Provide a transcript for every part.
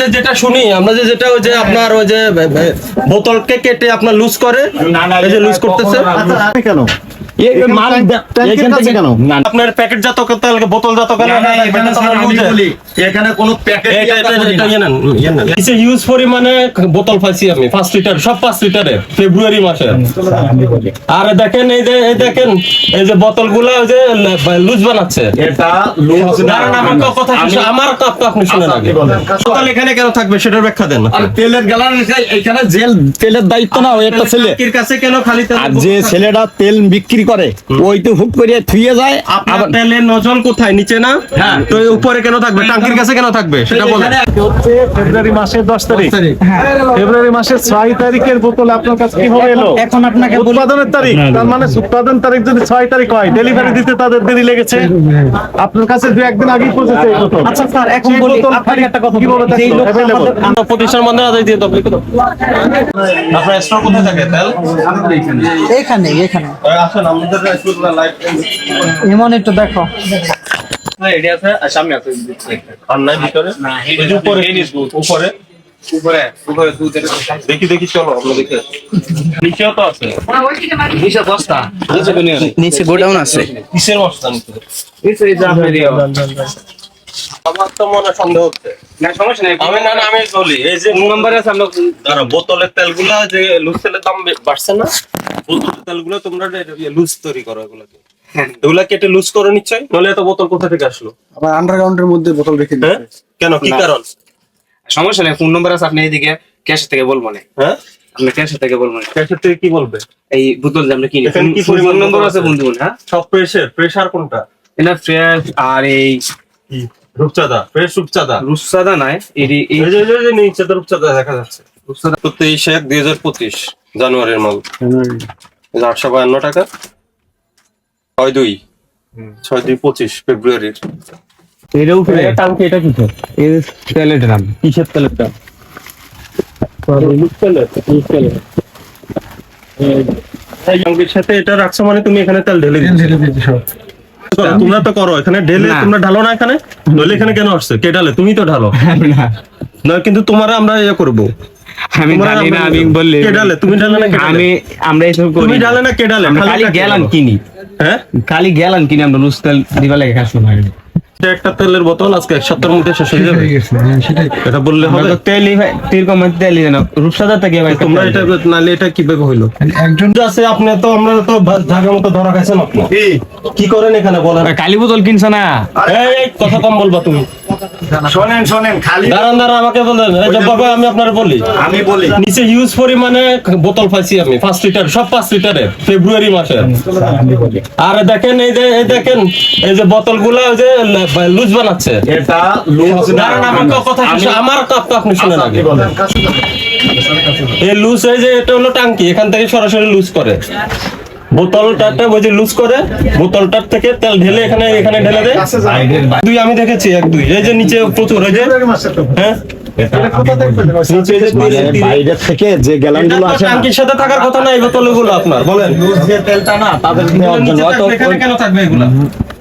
যে যেটা শুনি আমরা যে যেটা ওই যে আপনার ওই যে বোতলকে কেটে আপনার লুজ করে এই যে লুজ করতেছে। কেন? এখান আপনার তেল বোতল কোনো প্যাকেট এটা ইয়ে ইয়ে নেন। নিচে হিউজ পরিমাণে বোতল পাইছি আমি পাঁচ লিটার সব পাঁচ লিটারে ফেব্রুয়ারি মাসে। আর দেখেন এই যে এই দেখেন এই যে বোতলগুলো ওই যে লুজ বানাচ্ছে। এটা লুজ আমার কথা আমার কথা আপনি শুনেন আচ্ছা। বোতল এখানে কেন থাকবে সেটার ব্যাখ্যা দেন। আর তেলের গ্যালান এখানে জেল তেলের দায়িত্ব না ওই একটা ছেলে। কাছে কেন খালি তেল আর যে ছেলেটা তেল বিক্রি করে। ওই তো হুক করে থুয়ে যায় আপনার তেলের নজল কোথায়? নিচে না? হ্যাঁ। তো এই উপরে কেন থাকবে? টাঙ্কির কাছে কেন থাকবে? সেটা বলেন। হচ্ছে ফেব্রুয়ারি মাসের দশ তারিখ। ফেব্রুয়ারি মাসের ছয় তারিখের বোতল আপনার কাছে কীভাবে এলো? এখন আপনাকে উৎপাদনের তারিখ। তার মানে উৎপাদন তারিখ যদি ছয় তারিখ হয় ডেলিভারি দিতে তাদের দেরি লেগেছে। আপনার কাছে দু একদিন আগেই পৌঁছেছে এই বোতল। আচ্ছা স্যার এখন বলি আপনাকে একটা কথা কীভাবে বলি। যেই থাকল? লোকটা Available? আমাদের- প্রতিষ্ঠান বন্ধ আদায় দিয়ে তবলিক আপনার স্টোর কোথায় থাকে তেল? এখানে এখানে আসেন এমন একটু দেখো। আর নাই ভিতরে? এই যে উপরে। উপরে? দেখি দেখি চলো আমরা দেখে নিচেও তো আছে। নিচে গোডাউন আছে। কিসের নিচে। আমার তো মনে সন্দেহ হচ্ছে। আমি না না আমি বলি এই যে নাম্বার আছে আমরা ধরো বোতলের তেলগুলা যে লুজ তেলের দাম বাড়ছে না বোতলের তেলগুলো তোমরা লুজ তৈরি করো এগুলাকে। এগুলা কেটে লুজ করো নিশ্চয় নলে এত বোতল কোথা থেকে আসলো? আবার আন্ডারগ্রাউন্ডের মধ্যে বোতল রেখে হ্যাঁ? দিচ্ছে কেন কি কারণ? সমস্যা নেই ফোন নম্বর আছে আপনি এইদিকে ক্যাশ থেকে বলব না। হ্যাঁ? আপনি ক্যাশ থেকে বলব না। ক্যাশের থেকে কি বলবে? এই বোতল যে আমরা কিনি কি পরিমাণ নম্বর আছে? বন্ধু হ্যাঁ? সব প্রেসার প্রেসার কোনটা? এটা ফ্রেশ আর এই কি? রূপচাঁদা ফ্রেশ রূপচাঁদা রুসাদা নাই এটি এই এই যে এই যে- এই যে নিচে তো রূপচাঁদা দেখা যাচ্ছে রূপচাঁদা তো তেইশ এক দুই হাজার পঁচিশ জানুয়ারির মাল আটশো বায়ান্ন টাকা ছয় দুই ছয় দুই পঁচিশ ফেব্রুয়ারির উপরে এটা কিসের এর তেলের ড্রাম কিসের তেলেরটা এই সাথে এটা রাখছো মানে তুমি এখানে তেল ঢেলে দিচ্ছ তোমরা তো করো এখানে ঢেলে তোমরা ঢালো না এখানে? নইলে এখানে কেন আসছে? কে ঢালে? তুমি তো ঢালো। না কিন্তু তোমার আমরা ইয়ে করব। আমি জানি না আমি বললি কে ঢালে? তুমি ঢালে না আমি আমরা এসব করি তুমি ঢালে না কে ঢালে? খালি ডালে? কিনি। হ্যাঁ? খালি গেলাম কিনি আমরা নুস্তাল তেল দিবা লাগে কাজ না এটা একটা তেলের বোতল আজকে এক সপ্তাহের মধ্যে শেষ হয়ে যাবে। এটা বললে হবে। তেলই ভাই কম তেলই না। রূপসাদা থেকে ভাই তোমরা এটা নালে এটা কীভাবে হইল? একজন আছে আপনি তো আমরা তো ঢাকার মতো ধরা গেছেন আপনি। কি করেন এখানে বলেন? কালি বোতল কিনছ না? এই, এই, কথা কম বলবা তুমি। শোনেন শোনেন খালি দাঁড়ান দাঁড়ান আমাকে বলেন। এই আমি আপনার বলি। আমি বলি। নিচে হিউজ পরিমাণে বোতল পাইছি আমি পাঁচ লিটার সব পাঁচ লিটারে ফেব্রুয়ারি মাসে। আর দেখেন এই যে এই দেখেন এই যে বোতলগুলো ওই যে লুজ বানাচ্ছে। এটা লুজ না। আমার কথা আমার কথা আপনি শুনেন আচ্ছা, আগে। এই লুজ যে এটা হলো টাঙ্কি এখান থেকে সরাসরি লুজ করে। বোতলটাতে ওই যে লুজ করে বোতলটার থেকে তেল ঢেলে এখানে এখানে ঢেলে দেয় দুই আমি দেখেছি এক দুই। এই যে নিচে প্রচুর এই যে হ্যাঁ? কোথা দেখবেন নিচে এই যে মানে তিরিশ- তিরিশ- বাইরে থেকে যে গ্যালানগুলো আসে না সাথে থাকার কথা না এই বোতলগুলো আপনার। বলেন। যে তেলটা না তাদের দেওয়ার জন্য নিচে অত থাকবে, এখানে কেন থাকবে এগুলা?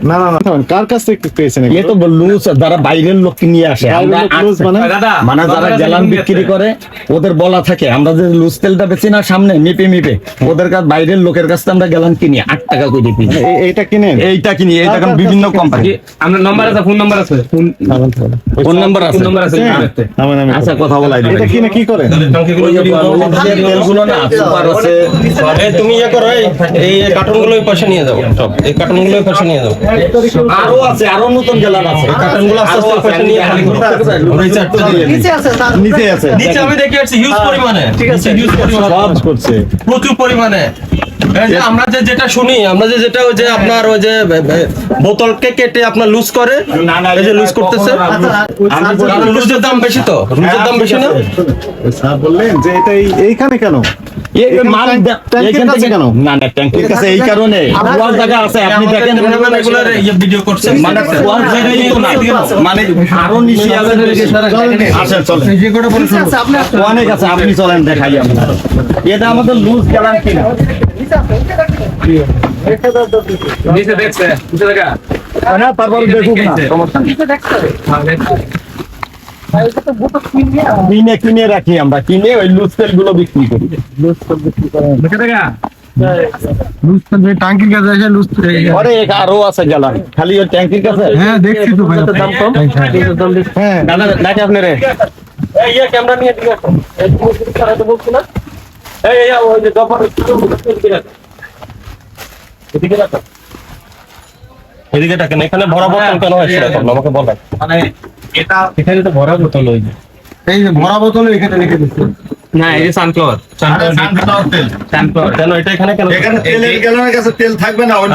না না না। কার কাছ থেকে পেয়েছেন এ তো লুজ যারা বাইরের লোক নিয়ে আসে। আমরা লুজ মানে? মানে যারা গেলান বিক্রি করে ওদের বলা থাকে আমরা যে লুজ তেলটা বেচি না সামনে মেপে মেপে ওদের কাছে বাইরের লোকের কাছ থেকে আমরা গেলান কিনি আট টাকা করে কিনি এইটা কিনে এইটা কিনি এইটা বিভিন্ন কোম্পানি আপনার নম্বর আছে ফোন নম্বর আছে? ফোন ফোন নাম্বার আছে। নম্বর আছে নামেন আচ্ছা কথা বলাই দিবেন এটা কিনে কি করেন? টাঙ্কিগুলো যদি যে তেলগুলো না সুপার আছে। তুমি ইয়ে করো এই এই কার্টুনগুলো ওই পাশে নিয়ে যাও সব। এই কার্টুনগুলো ওই পাশে নিয়ে যাও। আরও আছে আরও নতুন গেলান আছে। কার্টুনগুলো আস্তে আস্তে পাশে নিয়ে খালি করো এই চারটে দিয়ে দিই। নিচে আছে নিচে আছে। নিচে আমি দেখে আসছি হিউজ পরিমাণে। ঠিক আছে। হিউজ পরিমাণে সব করছে। প্রচুর পরিমাণে। আমরা যে যেটা শুনি আমরা যে যেটা ওই যে আপনার ওই যে বোতলকে কেটে আপনার লুজ করে এই যে লুজ করতেছে। লুজের দাম বেশি তো লুজের দাম বেশি না? স্যার বললেন যে এটা এইখানে কেন। অনেক আছে আপনি চলেন দেখাই আমরা এটা আমাদের লুজ গেলাম কিনা? নিচে দেখছে নিচে দেখা হ্যাঁ তারপর দেখুক না নিচে দেখতে হবে। কিনে কিনে রাখি আমরা কিনে ওই লুজ তেলগুলো বিক্রি করি টাঙ্কির কাছে এসে লুজ পরে আরও আছে গেলাম খালি ওই ট্যাঙ্কির কাছে হ্যাঁ দেখছি তো ভাই দাম কম হ্যাঁ দাদা ডাকে আপনি রে এই ইয়ে ক্যামেরা নিয়ে দিকে আসো। এই মুরগির ছাড়া তো বলছি এদিকে ডাকেন এখানে ভরা বোতল কেন হয় সেটা বলো, আমাকে বলেন। মানে এটা এখানে তো ভরা বোতল ওই যে। এই যে ভরা বোতল এখানে রেখে দিচ্ছে। না এই যে সানফ্লাওয়ার। সানফ্লাওয়ার কেন এটা এখানে কেন? এখানে তেলের গ্যালনের কাছে তেল থাকবে না কি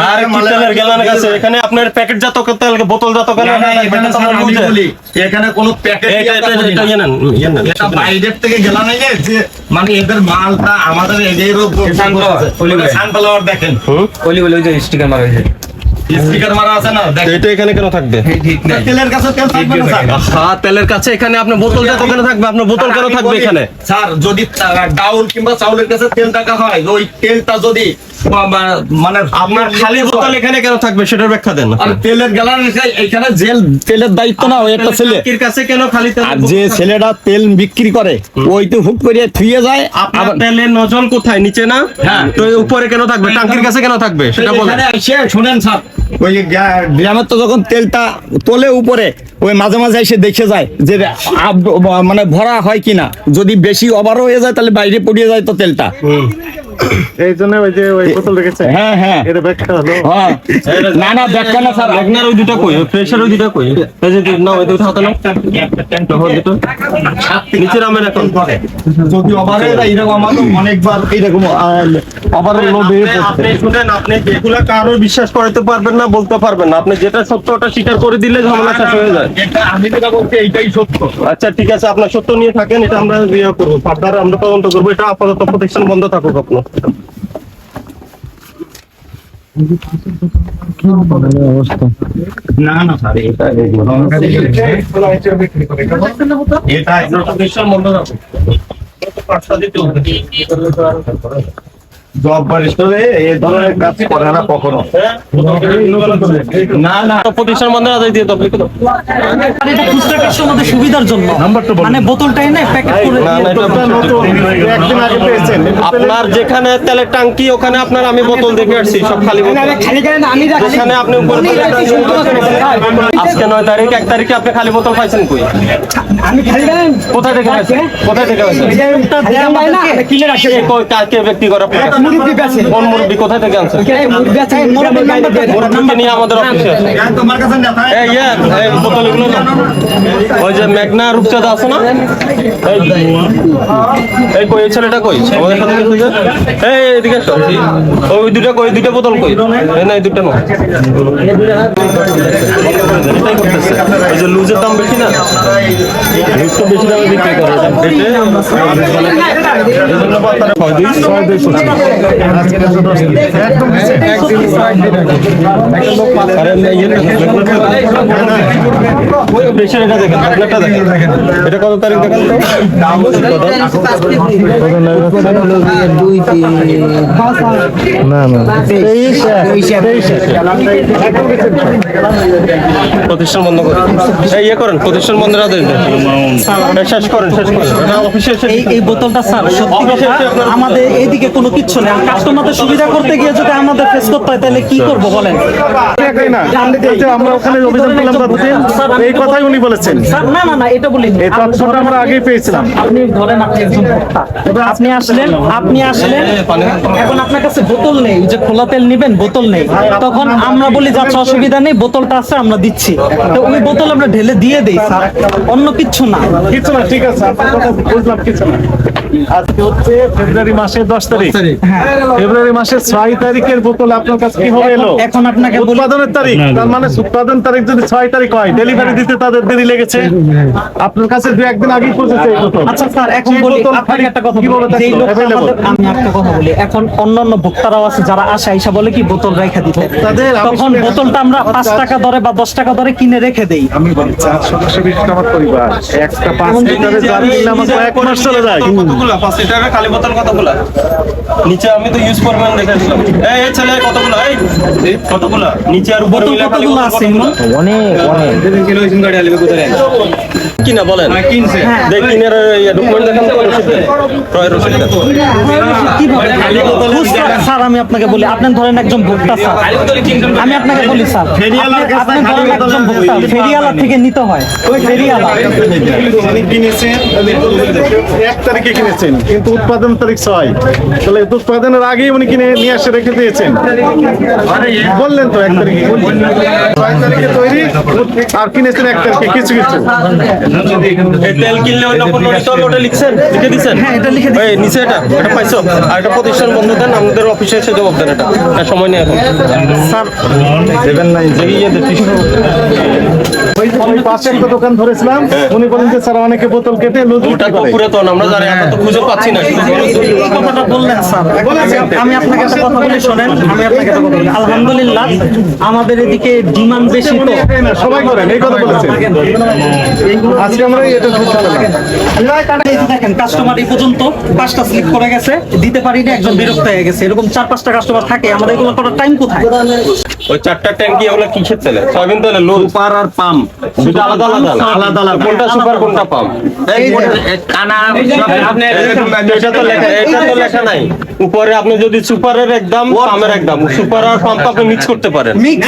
তেলের গ্যালনের কাছে? এখানে আপনার প্যাকেট জাত তেল বোতল জাত কেন না, না, এখানে স্যার আমি বলি, এখানে কোনো প্যাকেট এটা এটা এটা ইয়ে নেন ইয়ে এটা বাইরের থেকে গেলাম এই যে মানে এদের মালটা আমাদের এদের উপর Sunflower, সানফ্লাওয়ার দেখেন। হুম? ওলি ওলি ওই যে স্টিকার মারা হয়েছে। স্পিকার মারা আছে না দেখেন। এটা এখানে কেন থাকবে? তেলের কাছে তেল থাকবে না স্যার? হ্যাঁ তেলের কাছে এখানে আপনার বোতল কেন থাকবে আপনার বোতল কেন থাকবে এখানে? স্যার যদি ডাউল কিংবা চাউলের কাছে তেল টাকা হয় ওই তেলটা যদি বা- বা- মানে আপনার খালি বোতল এখানে কেন থাকবে সেটার ব্যাখ্যা দেন। আর তেলের গ্যালান এখানে জেল তেলের দায়িত্ব না ওই একটা ছেলে। কাছে কেন খালি তেল আর যে ছেলেটা তেল বিক্রি করে ওই তো হুক করে থুয়ে যায় আপনার তেলের নজল কোথায়? নিচে না? হ্যাঁ। তো উপরে কেন থাকবে? টাঙ্কির কাছে কেন থাকবে? সেটা বলেন। শুনেন স্যার। ওই গ্রামের তো যখন তেলটা তোলে উপরে, ওই মাঝে মাঝে এসে দেখে যায় যে মানে ভরা হয় কিনা। যদি বেশি ওভার হয়ে যায়, তাহলে বাইরে পড়িয়ে যায় তো তেলটা। এই জন্য ওই যে ওই বোতল রেখেছে। হ্যাঁ হ্যাঁ। এটা ব্যাখ্যা হলো। হ্যাঁ। না না ব্যাখ্যা না স্যার। ম্যাগনার ওই দুটা কই? প্রেসার ওই দুটা কই? এই যে না ওই দুটো হাতে না তখন দুটো নিচে নামেন এখন যদি ওভার এরকম আমাদের অনেকবার এরকম ওভার লোডে আপনি শুনেন আপনি যেগুলা কারও বিশ্বাস করতে পারবেন না বলতে পারবেন না। আপনি যেটা সত্য ওটা স্বীকার করে দিলে ঝামেলা শেষ হয়ে যায়। এটা আমি যেটা বলছি এইটাই সত্য। আচ্ছা ঠিক আছে আপনার সত্য নিয়ে থাকেন এটা আমরা ইয়ে করব। ফার্দার আমরা তদন্ত করব। এটা আপাতত প্রতিষ্ঠান বন্ধ থাকুক আপনার। না না স্যার এটা এটা বন্ধ থাকুক পাঁচটা দিতে সুবিধার জন্য। মানে বোতলটা এনে প্যাকেট করে না, না, এটা বোতলটা নতুন। একদিন আগে পেয়েছেন। আপনার যেখানে তেলের টাঙ্কি ওখানে আপনার আমি বোতল দেখে আসছি সব খালি যেখানে আপনি আজকে নয় তারিখ এক তারিখে আপনি খালি বোতল পাইছেন কই? কোথায় থেকে কোথায় থেকে পাইছেন কে কই- ব্যক্তি করে আপনার কাছে? কোন মুরব্বী কোথায় থেকে আনছেন মুরব্বীকে নিয়ে আমাদের অফিসে আসেন। তোমার কাছে না এই ইয়ে, এই বোতল এগুলো না। ওই যে মেঘনা রূপচাঁদা আছে না এই এই কই এই ছেলেটা কই আমাদের সাথে যে? এই এদিকে এসো। ওই দুটা কই দুটা বোতল কই এই না এই দুটা না এটাই করতেছে। এই যে লুজের দাম বেশি না? লুজ বেশি দামে বিক্রি করে প্রেশার এটা দেখেন আপনারটা দেখেন। এটা কত তারিখ দেখেন? না না তেইশ তেইশ এক। প্রতিষ্ঠান বন্ধ করেন। এই ইয়ে করেন প্রতিষ্ঠান বন্ধের আদেশ শেষ করেন শেষ করেন। অফিসে এই এই বোতলটা স্যার সত্যি কথা আমাদের এইদিকে কোনো কিচ্ছু নেই। কাস্টমারদের সুবিধা করতে গিয়ে যদি আমাদের ফেস করতে হয় তাহলে কি করব বলেন? একই না। এই যে আমরা ওখানে অভিযান করলাম রাত্রে, এই কথাই উনি বলেছেন। না না না এটা বলি এই তথ্যটা আমরা আগেই পেয়েছিলাম। আপনি ধরেন আপনি একজন ভোক্তা আপনি আসলেন আপনি আসলেন এখন আপনার কাছে বোতল নেই। যে খোলা তেল নিবেন বোতল নেই। তখন আমরা বলি যাচ্ছে অসুবিধা নেই বোতলটা আছে আমরা দিচ্ছি। তো ওই বোতল আমরা ঢেলে দিয়ে দেই, স্যার। অন্য কিছু না। কিছু না, ঠিক আছে বুঝলাম, কিছু না। আজকে হচ্ছে ফেব্রুয়ারি মাসের দশ তারিখ। ফেব্রুয়ারি মাসের ছয় তারিখের বোতল আপনার কাছে কীভাবে এলো? এখন আপনাকে উৎপাদনের তারিখ। তার মানে উৎপাদন তারিখ যদি ছয় তারিখ হয় ডেলিভারি দিতে তাদের দেরি লেগেছে। আপনার কাছে দু একদিন আগেই পৌঁছেছে এই বোতল। আচ্ছা স্যার এখন বলি আপনাকে একটা কথা বলি আমি একটা কথা বলি এখন অন্যান্য ভোক্তারাও আছে যারা আসে আইসা বলে কি বোতল রেখে দিতে? তখন বোতলটা আমরা পাঁচ টাকা দরে বা দশ টাকা দরে কিনে রেখে দেই। আমি বলি চার সদস্য বিশিষ্ট আমার পরিবার। একটা পাঁচ লিটারের জার কিনলে আমার কয়েক মাস চলে যায়। কতগুলো? পাঁচ লিটারের খালি বোতল কতগুলো? নিচে আমি তো ইউজ করবেন দেখে দিলাম এই এই ছেলে কতগুলো? এই কতগুলো? নিচে আর উপরে মিলে খালি কতগুলো বোতল আছে কতগুলো? কিনা বলেন? কিনছে। দেখ কিনের ডকুমেন্ট দেখান তো রসিদ। ক্রয় রসিদ। কীভাবে স্যার আমি আপনাকে বলি আপনি ধরেন একজন ভোক্তা স্যার। আমি আপনাকে বলি স্যার। আপনি ধরেন একজন ভোক্তা ফেরিওয়ালা থেকে নিতে হয়। ফেরিওয়ালা। উনি কিনেছেন এক তারিখে কিনেছেন কিন্তু উৎপাদন তারিখ ছয়। তাহলে উৎপাদনের আগেই উনি কিনে নিয়ে এসে রেখে দিয়েছেন। বললেন তো এক তারিখে ছয় তারিখে তৈরি আর কিনেছেন এক তারিখে কিছু কিছু। তেল কিনলে ওই নম্বর নিতে ওটা লিখছেন? লিখে হ্যাঁ, এটা লিখে। নিচে এটা এটা পাইছো? আর এটা প্রতিষ্ঠান বন্ধ দেন আমাদের অফিসে এসে জবাব দেন এটা। সময় নেই এখন। স্যার দেবেন নাই যে ইয়ে পাশে একটা দোকান ধরেছিলাম। উনি বলেন যে স্যার অনেকে বোতল কেটে লুজ ওটা তো পুরাতন আমরা জানি আমরা তো খুঁজে পাচ্ছি না। কথাটা বললেন স্যার। আমি- আপনাকে একটা কথা বলি শোনেন। আমি আপনাকে একটা কথা বলি। আলহামদুলিল্লাহ আমাদের এদিকে ডিমান্ড বেশি তো। সবাই করেন এই কথা বলেছেন। আজকে আমরা এটা দেখেন কাস্টমার এই পর্যন্ত পাঁচটা স্লিপ করে গেছে। দিতে পারিনি একজন বিরক্ত হয়ে গেছে। এরকম চার পাঁচটা কাস্টমার থাকে আমাদের এগুলো করার টাইম কোথায়? ওই চারটা ট্যাঙ্কি ওগুলো কিসের তেলে? সয়াবিন তেলে লো সুপার আর দুটো আলাদা আলাদা আলাদা আলাদা। কোনটা সুপার কোনটা পাম্প কানা এটা তো লেখা এটা তো লেখা নাই। উপরে আপনি যদি সুপারের একদম পামের একদম সুপার আর পাম্প আপনি মিক্স করতে পারেন। মিক্স